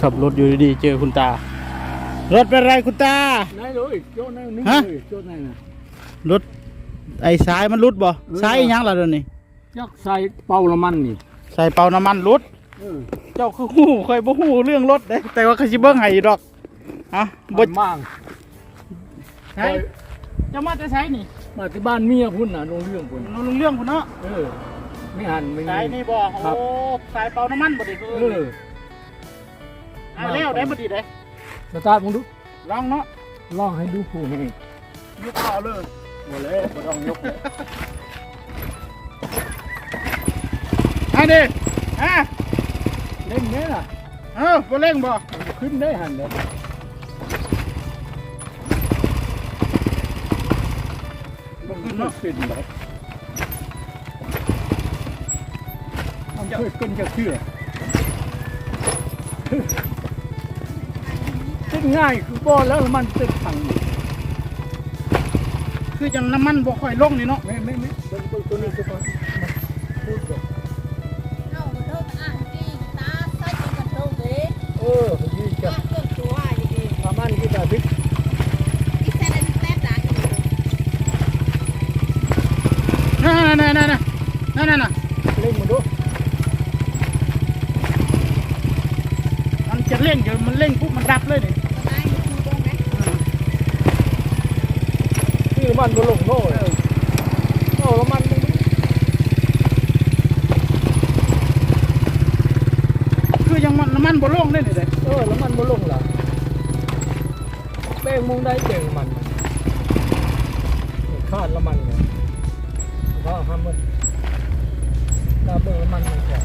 ขับรถอยู่ดีๆเจอคุณตา รถเป็นไรคุณตา ไหนเลยโจ้ไหนนึกฮะ เลยโจ้ไหนน่ะรถไอ้สายมันรุดบ่สายอีหยังล่ะเดี๋ยวนี้ยักใส่เป่าละมันนี่ใส่เป่าน้ำมันรุด เออเจ้าคือฮู้ค่อยบ่ฮู้เรื่องรถเด้แต่ว่าเขาสิเบิ่งให้อยู่ดอกฮะบ่บ่มางใช่จะมาแต่ใช้นี่มาที่บ้านเมียพุ่นน่ะโรงเรื่องพุ่นลงเรื่องพุ่นเนาะเออไม่หันไม่สายนี่บ่ครัโอ้บสายเป่าน้ำมันบ่ดิเออ เอาแล้วได้บ่ดิเด้สตาร์ทมึงดูลองเนาะลองให้ดูผู้ให้ยกเอาเลยบ่เลยบ่ต้องยกเลยอันนี้ฮะเล่นแม่ล่ะเออบ่เร่งบ่มันขึ้นได้หันเลยบ่ขึ้ขึ้นนเนาะขึ้นเลยมันเคยขึ้นจะเชื่อ ติดง่ายคือบ่แล้วมันติดถังคือจังน้ำมันบ่ค่อยลงนี่เนาะไม่ไม่ไม่ตัวนี้ตัวก่อพูดก่อนเอากระทงอ่านดีตาใส่กระทงเด้เออ เร่งเดี๋ยวมันเร่งปุ๊บมันดับเลยนี่ประมาณอยู่ตรงไหนนี่มันบ่ลงโน่เลยโน่แล้วมันคือยังมันน้ำมันบ่ลงเลยนี่เด้เออแล้วมันบ่ลงล่ะแป้งมุงได้เจ๋งมันมันคาดแล้วมันเนี่ยก็ทำมันตาเบิ่งแล้วมันมันก่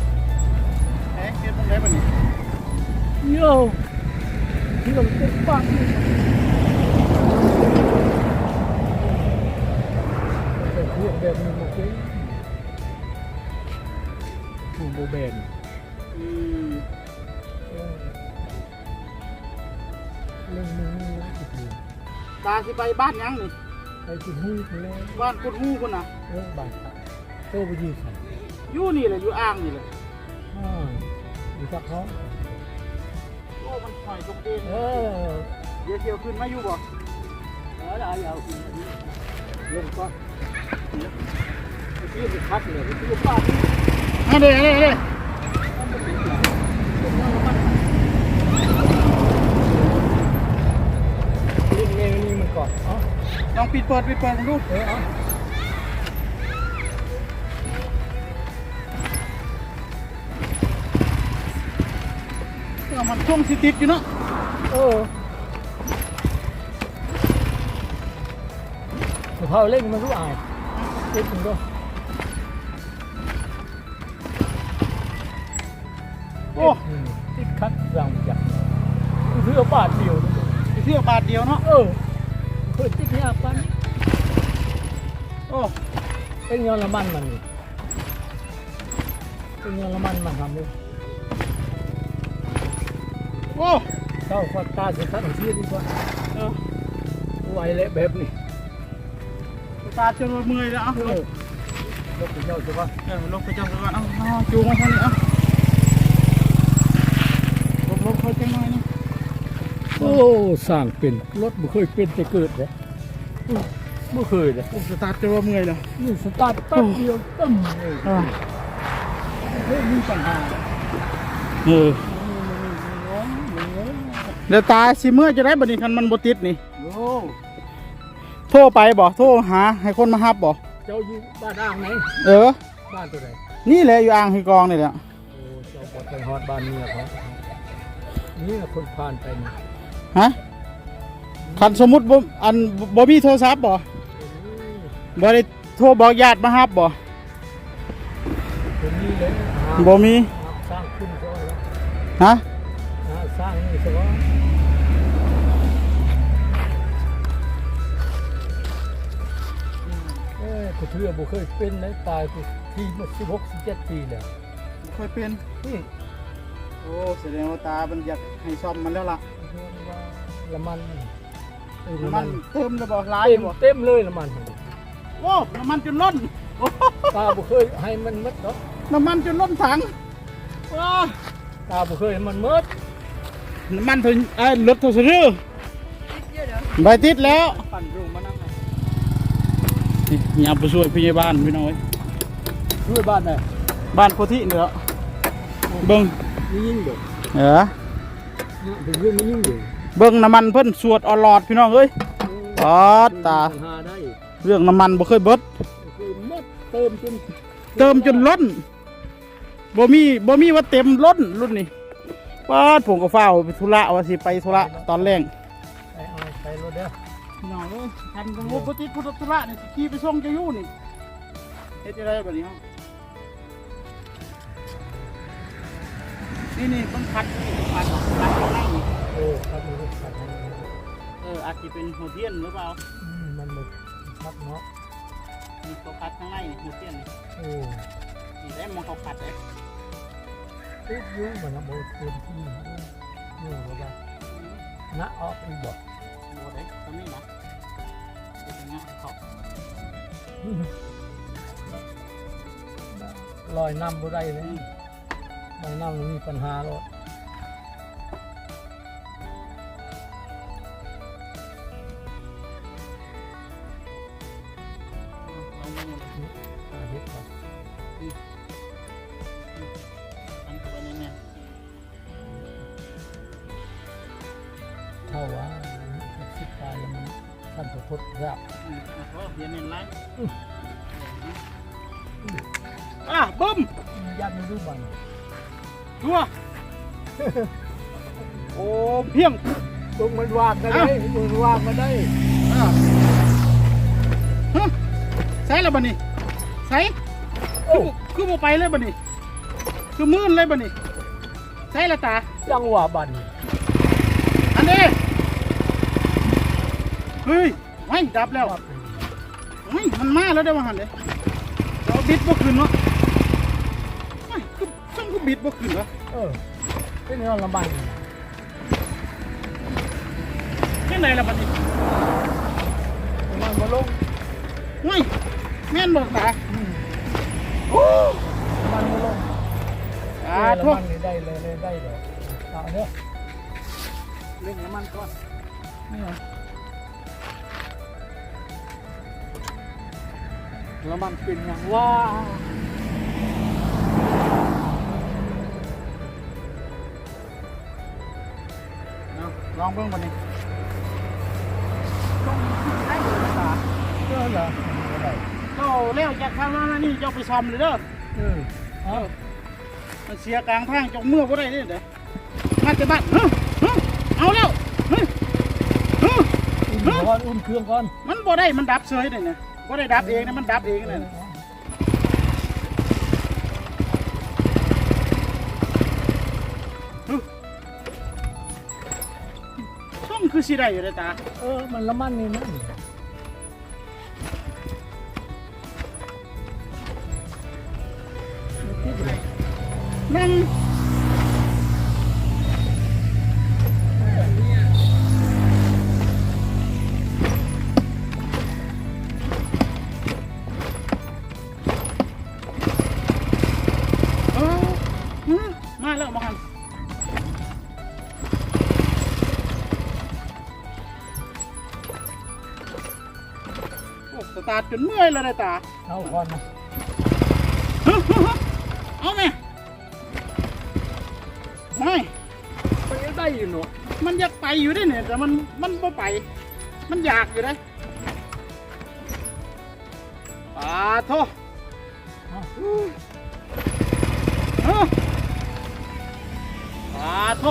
โย่ที่เราเป็นปากนี่เป็นเรื่องแบบนี้มันเคยผู้โบแบนอืมเออเรื่องนี้นี่นะอีกทีตาสิไปบ้านยังนี่ ไปกินหุ้ยไปแล้วบ้านกุดฮู้พุ่นน่ะเรื่องบาดโตไปยืดใส่อยู่นี่แหละอยู่อ่างนี่แหละ อ่าอยู่จักเขาโอ้มันปล่อยตรงเองเออเดี๋ยวเที่ยวขึ้นมาอยู่บ่เออเอาเอาขึ้นมาดิลงก่อนเมื่อกี้ไปคัดเลยเมื่อกี้ไปปาดนี่อันนี้อันนี้อันนี้ลิ้นเมย์นี่มันก่อนเอ๋อลองปิดเปิดปิดเปิดลองดูเออ มันช่วงสิติดอยู่เนาะเออมะพร้าวเล่งมันรู้อายติดมันด้วยโอ้อืมติดคัดรังจักเพื่อบาทเดียวไปเที่ยวบาทเดียวเนาะเออเคยติดเนี่ยปันนี้โอ้เป็นยอนละมันมันนี่เป็นยอนละมันมันทำเลยโอ้เจ้าฟัดตาเสียทัดของเสียดีกว่าเออไหวเละแบบนี้ตาจนว่าเมื่อย แล้วเอ้าเออรถถึงเจ้าจะว่าเออลงไปจับกันเอ้าเอาจูงมาทางนี้เอ้าลงลงเขาจังหน่อยนี่โอ้สร้างเป็นรถบ่เคยเป็นแต่เกิดเลยบ่เคยเลยโอ้สตาร์ทจนว่าเมื่อยแล้วนี่สตาร์ทแป๊บเดียวตึ้มเลยอ่าเฮ้ยมีปัญหาเออ เดี๋ยวตาสิเมื่อจะได้บัดนี้คันมันบ่ติดนี่ โอ้โทรไปบ่โทรหาให้คนมารับบ่เจ้าอยู่บ้านอ่างไหนเออ บ้านตัวไหนนี่แหละอยู่อ่างคือกองนี่แหละโอ้เจ้าบ่ไปฮอดบ้านเมียเขานี่น่ะคนผ่านไปนี่ฮะคันสมมุติบ่อันบ่มีโทรศัพท์บ่บ่ได้โทรบอกญาติมารับบ่คนนี้เลยหาบ่มีสร้างขึ้นก็แล้วฮะหาสร้างนี่ซะว่า กูเทื่อบ่เคยเป็นเลยตายกูที่มา16 17ปีแล้วบ่ค่อยเป็นนี่โอ้แสดงว่าตามันอยากให้ซ่อมมันแล้วล่ะละมันเอ้ยละมัมันนเติมแล้วบ่หลายเต็มบ่เต็มเลยละมัน โอ้น้ำมันจนล้นโอ้ตาบ่เคยให้มันมัดดอกน้ำมันจนล้นถังว้าตาบ่เคยเห็นมันมืดน้ำมันถึงเอ้ยรถโทรศัพท์คิดเยอะเด้อใบติดแล้ว นี่อย่าไปช่วยพยาบาลพี่น้อยช่วยบ้านหน่อยบ้านโพธิเหนือเบิ่งนี่ยิ่งเด้อเออถึงเรื่องนี้ยิ่งเด้อเบิ่งน้ำมันเพิ่นสวดออลอดพี่น้องเอ้ยปอดตาหาได้เรื่องน้ำมันบ่เคยเบิดคือหมดเติมจนเติมจนล้นบ่มีบ่มีว่าเต็มล้นรุ่นนี้ปาดผมก็ฟ้าวไปธุระว่าสิไปธุระตอนแรก เอ้ยทันกับโมปฏิพุทธธุระนี่สิขี่ไปส่งเจะอยู่นี่เฮ็ดได้บัดนี้เฮานี่นี่ต้องคัดคัดคัดข้างในนี่โอ้ครับมีรถขัดให้เอออาจจะเป็นหัวเทียนหรือเปล่าอืมมันบ่ขัดเนาะมีตัวคัดข้างในนี่หัวเทียนนี่โอ้นี่ได้มองเขาคัดเลยติดอยู่มันบ่เต็มที่นี่บ่ได้นะออกอีกบ่โมได้ตรงนี้นะ เป็นอย่างเงี้ยเขาลอยน้ำบ่ได้เลยลอยน้ำมันมีปัญหาแล้วลองดูอ่าเฮ็ดก่อนอัน ท่านพระพุทธเจ้าอืมอะเขาเขียนเน้นไลน์อะบึ้มญาติไม่รู้บันชัวโอ้เพียงตรงมันว่างกันได้มันว่างกันได้อะฮะใส่แล้วบัดนี้ใส่โอ้คือบ่คือบ่ไปเลยบัดนี้คือมื่นเลยบัดนี้ใส่ละตาจังหวะบันอันนี้ เฮ้ยไม่ดับแล้วเฮ้ยมันมาแล้วเดี๋ยวมาหันเลยเราบิดบ่ขึ้นเนาะไม่คือช่างคือบิดบ่ขึ้นวะเออเป็นเรื่องลำบากยังไงล่ะบัดนี้มันมาลงไม่แม่นบอกตามันมาลงอ่าทุทุกกได้เลยเลยได้เลยเอาเด้อเรื่องน้ำมันก่อน แล้วมันเป็นอย่างว่าเอาลองเบิ่งบัดนี้ต้องให้เลยนะตาเออเหรอได้เจ้าแล้วจากข้างหน้านี่เจ้าไปซ่อมเลยเด้อเออเอามันเสียกลางทางเจ้าเมื่อบ่ได้เด้อเด้อมาจะบ้านเฮ้ยเฮ้ยเอาแล้วเฮ้ยเฮ้ยอุ่นก่อนอุ่นเครื่องก่อน มันบ่ได้มันดับเฉยเลยเนี่ย บ่ได้ดับเองนะมันดับเองนะช่องคือสิได้อยู่เลยตา เออ มันละมันนี่นะ ตาจนเมื่อยแล้วเลยตาเอาก่อนนะฮึฮึฮึเอาไหมไม่ไปได้อยู่เนาะมันอยากไปอยู่ได้เนี่ยแต่มันมันไม่ไป มันอยากอยู่เลยปาโทปาโท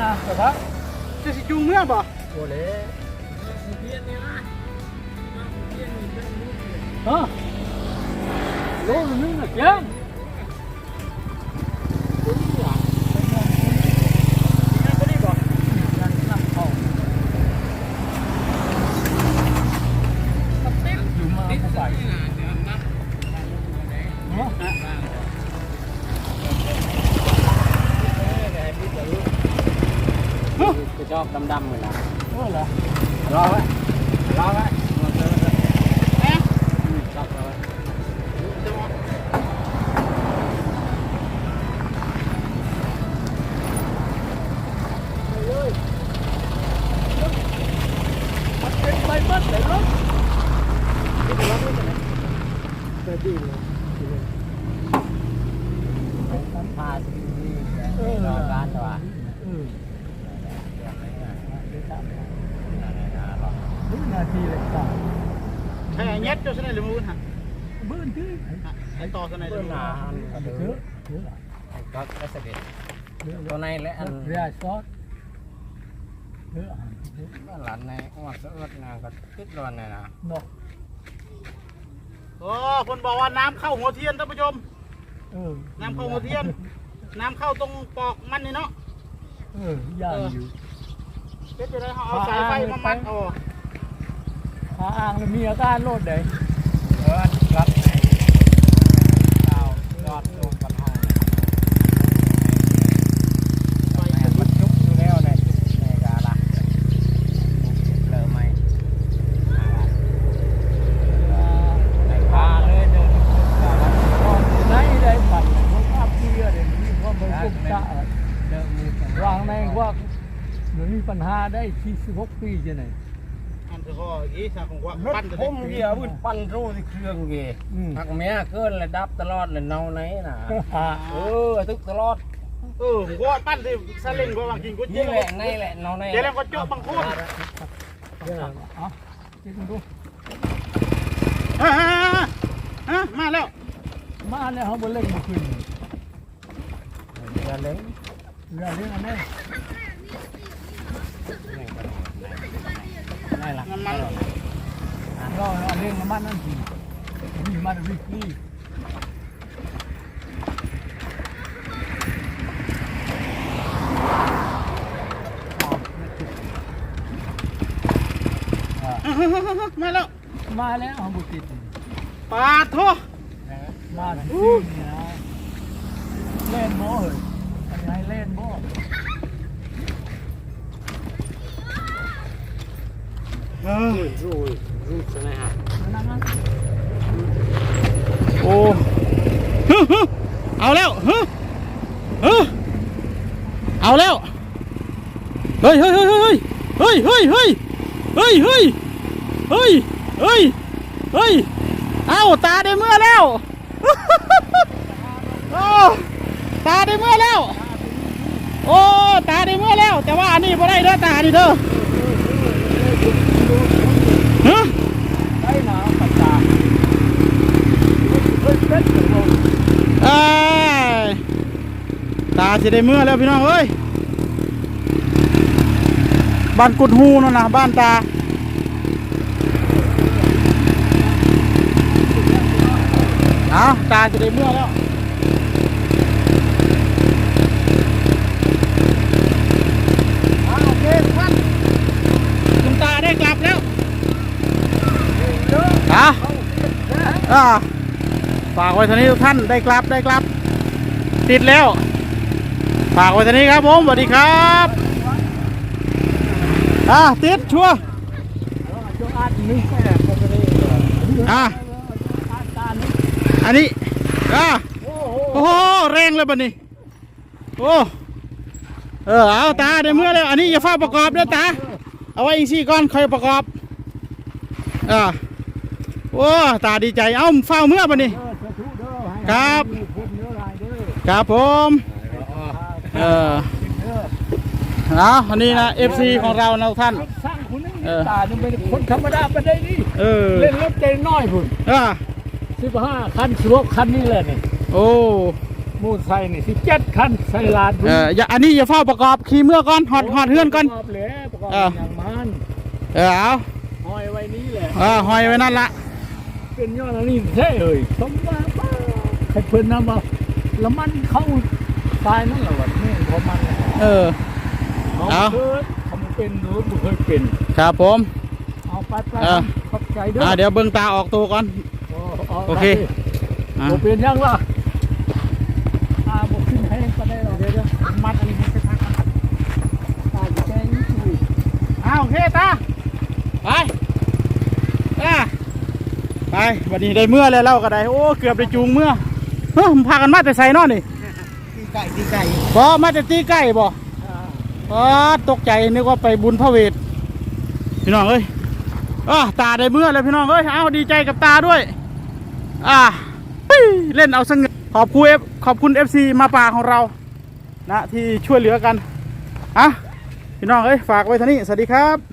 ละมันนะแต่ว่าจะสิจูงเมื่อบ่โอ้เลยฮะโลนึงนะเจ้า ดีเลยสัมภาษณ์ดีๆในรยการตัวอืมนาทีเลยจ้ะแค่ดจะสนายหรือมืฮะมือที่ไอต่อสนายหรือมือนะเยอะเยอะก็ก็เสด็จตัวในและอันเรียซอสเยอะหลานในอ้วนเสื้อเนางก็ติดร้อนเลยนะเนาะ โอ้คนบอกว่าน้ำเข้าหัวเทียนท่านผู้ชม เออน้ำเข้าหัวเทียน น้ำเข้าตรงปอกมันนี่เนาะเออย่างอยู่เฮ็ดจะได้เขาเอาสายไฟมามัดเอาขาอ่างมีอาการโลดเลย เออรับในเก้ายอดลงกันห้อง ไฟ แม่มันชุบอยู่แล้วในในกาละเลอไหมในพาเลยเดิน ไหนได้ปั่นพวกอัพเกียร์เลยนี่ว่ามันกุ้มตะ เดินมือ วางในว่าเดี๋ยวนี้ปัญหา ได้46ปีจะไหน อันเถอะก็อีสาของว่ารถปั้นจะผได้มเกียร์วุ่นปั้นรู้ที่เครื่องเกอืม หักเมียเกินเลยดับตลอดเลยเนาไหนน่ะเออทุกตลอดเออผมว่าปั้นที่ซาเล้งก็บางกินก๋วยเตี๋นี่ยวแหละในแหละเนาในเดี๋ยวแล้วก็โจ๊กบางคนเดี๋ยวเอาคิดดูฮะฮะฮะมาแล้วมาเนี่ยเขาบนเล่งมาขึ้นอย่าเล่นเรื่องนี้อันนี้ ได้ละมันมันก็อันนี้มันนั่นสิมีมันวิกฤตมาแล้ว มาแล้วเขาบุติดปาดโทมาที่นี่นะเล่นโม่เหรออันนี้ให้เล่นโม่ เออ รู้รู้ใช่ไหมฮะ นั่นนั่น โอ้ฮึฮึเอาแล้วเอาแล้ว เฮ้ยเฮ้ยเฮ้ยเฮ้ยเฮ้ยเฮ้ยเฮ้ยเฮ้ยเฮ้ยเฮ้ยเฮ้ยเฮ้ยเอาตาได้เมื่อแล้วโอ้ตาได้เมื่อแล้ว โอ้ ตาได้เมื่อแล้ว แต่ว่าอันนี้บ่ได้เด้อตานี่เด้อฮะ ได้หนาปัจจา เฮ้ยเป็นตัวเอ้ยตาจะได้เมื่อแล้วพี่น้องเอ้ยบ้านกุดฮูนั่นนะบ้านตาเอาตาจะได้เมื่อแล้วโอเคทุกท่านคุณตาได้กลับแล้วอะอ่า ฝากไว้ท่านี้ทุกท่านได้กลับได้กลับ ติดแล้ว ฝากไว้ท่านี้ครับผมสวัสดีครับอะติดชัวอะอันนี้อะโอ้โหแรงเลยบัดนี้โอ้เออเอาตาได้เมื่อแล้วอันนี้อย่าเฝ้าประกอบเด้อตาเอาไว้อีกสี่ก้อนค่อยประกอบอ่าโอ้ตาดีใจเอ้าเฝ้าเมื่อบัดนี้ ครับมีคนเนื้อลายเด้อครับผม เออเด้อเอาอันนี้นะ FC ของเรานะทุกท่าน สร้างคนนึงเออตาเนี่ยเป็นคนธรรมดาไปได้นี่เออ เล่นรถใจน้อยพุ่นอ่าสิบห้าคันสวกคันนี้เลยนี่ โอ้มูดใส่นี่สิบเจ็ดคันใส่ลานพุ่นเอออย่าอันนี้อย่าเฝ้าประกอบขี่เมื่อก่อนหอดหอดเฮือนก่อนประกอบแล้วประกอบเอออย่างมันเออเอาห้อยไว้นี้แหละเออหอยไว้นั่นละเป็นยอดอันนี้แท้เอ่ยสมว่าบ้า ให้เพิ่นนำมาแล้วมันเข้าตายนั่นแหละวะนี่พอมันน่ะเออ เอาเอา เถิดทำเป็นหรือบ่เคยเป็น ครับผม เอาไปไปเออ ขอบใจเด้ออ่าเดี๋ยวเบิ่งตาออกตัวก่อนาโอเค อ่าบ่เป็นยังล่ะอ่าบ่ขึ้นแห้งก็ได้หรอกเดี๋ยวๆมัดอันนี้ให้ไปพักก่อนตาจะแจ้งเคตาไปอะไปวันนี้ได้เมื่อแล้วเราก็ได้ โอ้ เกือบได้จูงเมื่อ เฮ้ยมันพากันมาแต่ใส่นอนนี่ตีไก่ตีไก่บ่มาแต่ตีใกล้บ่อ๋อตกใจนึกว่าไปบุญพระเวทพี่น้องเอ้ยอ่าตาได้เมื่อแล้วพี่น้องเอ้ยเอาดีใจกับตาด้วย อ่าเฮ้ยเล่นเอาสงบขอบคุณเอฟขอบคุณเอฟซีมาป่าของเรา นะที่ช่วยเหลือกันอะพี่น้องเอ้ยฝากไว้เท่านี้สวัสดีครับ